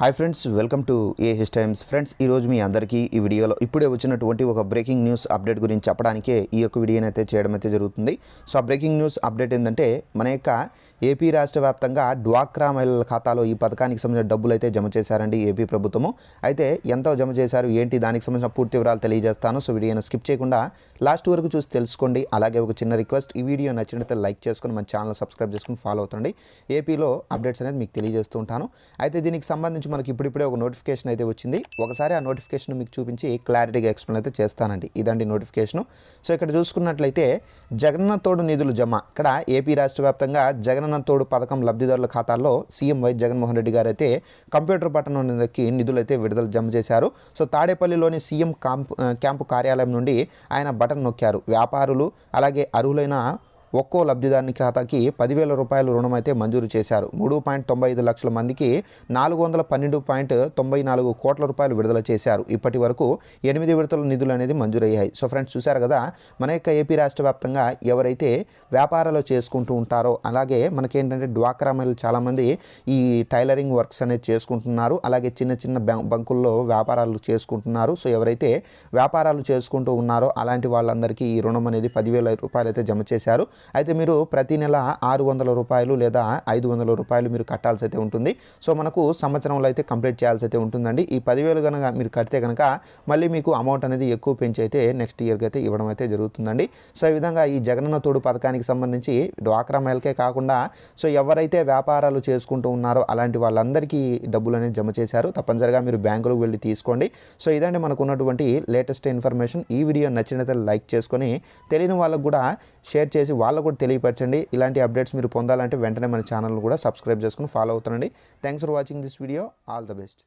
Hi friends welcome to A AH Times friends ఈరోజు మీ అందరికీ ఈ వీడియోలో ఇప్పుడే వచ్చినటువంటి ఒక బ్రేకింగ్ న్యూస్ అప్డేట్ గురించి చెప్పడానికే ఈ యొక్క వీడియోని అయితే చేయడం అయితే జరుగుతుంది. సో ఆ బ్రేకింగ్ న్యూస్ అప్డేట్ ఏంటంటే మన యొక్క ఏపీ రాష్ట్ర వ్యాప్తంగా డ్వాక్రా మహిళల ఖాతాలో ఈ పథకానికి సంబంధించిన డబ్బులు అయితే జమ చేశారండి ఏపీ ప్రభుత్వము. అయితే ఎంత జమ చేశారు ఏంటి దానికి సంబంధించిన పూర్తి వివరాలు తెలియజేస్తాను. సో వీడియోని స్కిప్ చేయకుండా లాస్ట్ వరకు చూసి తెలుసుకోండి. అలాగే ఒక చిన్న రిక్వెస్ట్ ఈ వీడియో నచ్చినట్లయితే లైక్ చేసుకొని మన ఛానల్ సబ్స్క్రైబ్ చేసుకుని ఫాలో అవుతండి ఏపీలో అప్డేట్స్ అనేది మీకు తెలియజేస్తూ ఉంటాను. అయితే దీనికి సంబంధించి మనకి ఇప్పుడిప్పుడే ఒక నోటిఫికేషన్ అయితే వచ్చింది. ఒకసారి ఆ నోటిఫికేషన్ మీకు చూపించి క్లారిటీగా ఎక్స్ప్లెయిన్ అయితే చేస్తానండి. ఇదండి నోటిఫికేషన్ సో ఇక్కడ చూసుకున్నట్లయితే జగనన్న తోడు నిధులు జమ. ఇక్కడ ఏపీ రాష్ట్ర వ్యాప్తంగా జగనన్న తోడు పథకం లబ్ధిదారుల ఖాతాల్లో సీఎం వై జగన్మోహన్ రెడ్డి గారు అయితే కంప్యూటర్ పట్టణానికి నిధులు అయితే విడుదల జమ చేశారు. సో తాడేపల్లిలోని సీఎం క్యాంపు క్యాంపు కార్యాలయం నుండి ఆయన బటన్ నొక్కారు. వ్యాపారులు అలాగే అర్హులైన ఒక్కో లబ్ధిదారుని ఖాతాకి పదివేల రూపాయల రుణం అయితే మంజూరు చేశారు. మూడు పాయింట్ తొంభై ఐదు లక్షల మందికి నాలుగు వందల పన్నెండు పాయింట్ తొంభై నాలుగు కోట్ల రూపాయలు విడుదల చేశారు. ఇప్పటి వరకు ఎనిమిది విడతల నిధులు అనేది మంజూరయ్యాయి. సో ఫ్రెండ్స్ చూశారు కదా? మన యొక్క ఏపీ రాష్ట్ర వ్యాప్తంగా ఎవరైతే వ్యాపారాలు చేసుకుంటూ ఉంటారో అలాగే మనకేంటంటే డ్వాక్రా మహిళలు చాలామంది ఈ టైలరింగ్ వర్క్స్ అనేది చేసుకుంటున్నారు. అలాగే చిన్న చిన్న బంకుల్లో వ్యాపారాలు చేసుకుంటున్నారు. సో ఎవరైతే వ్యాపారాలు చేసుకుంటూ ఉన్నారో అలాంటి వాళ్ళందరికీ ఈ రుణం అనేది పదివేల రూపాయలు అయితే జమ చేశారు. అయితే మీరు ప్రతి నెల ఆరు వందల రూపాయలు లేదా ఐదు వందల రూపాయలు మీరు కట్టాల్సి అయితే ఉంటుంది. సో మనకు సంవత్సరంలో అయితే కంప్లీట్ చేయాల్సి అయితే ఉంటుందండి. ఈ పదివేలు కనుక మీరు కడితే కనుక మళ్ళీ మీకు అమౌంట్ అనేది ఎక్కువ పెంచి అయితే నెక్స్ట్ ఇయర్కి అయితే ఇవ్వడం అయితే జరుగుతుందండి. సో ఈ విధంగా ఈ జగనన్న తోడు పథకానికి సంబంధించి డ్వాక్రా మహిళకే కాకుండా సో ఎవరైతే వ్యాపారాలు చేసుకుంటూ ఉన్నారో అలాంటి వాళ్ళందరికీ డబ్బులు అనేది జమ చేశారు. తప్పనిసరిగా మీరు బ్యాంకులకు వెళ్ళి తీసుకోండి. సో ఇదండి మనకు ఉన్నటువంటి లేటెస్ట్ ఇన్ఫర్మేషన్. ఈ వీడియో నచ్చినట్లయితే లైక్ చేసుకొని తెలియని వాళ్ళకు కూడా షేర్ చేసి వాళ్ళకు కూడా తెలియపరచండి. ఇలాంటి అప్డేట్స్ మీరు పొందాలంటే వెంటనే మన ఛానల్ కూడా సబ్స్క్రైబ్ చేసుకుని ఫాలో అవుతానండి thanks for watching this video all the best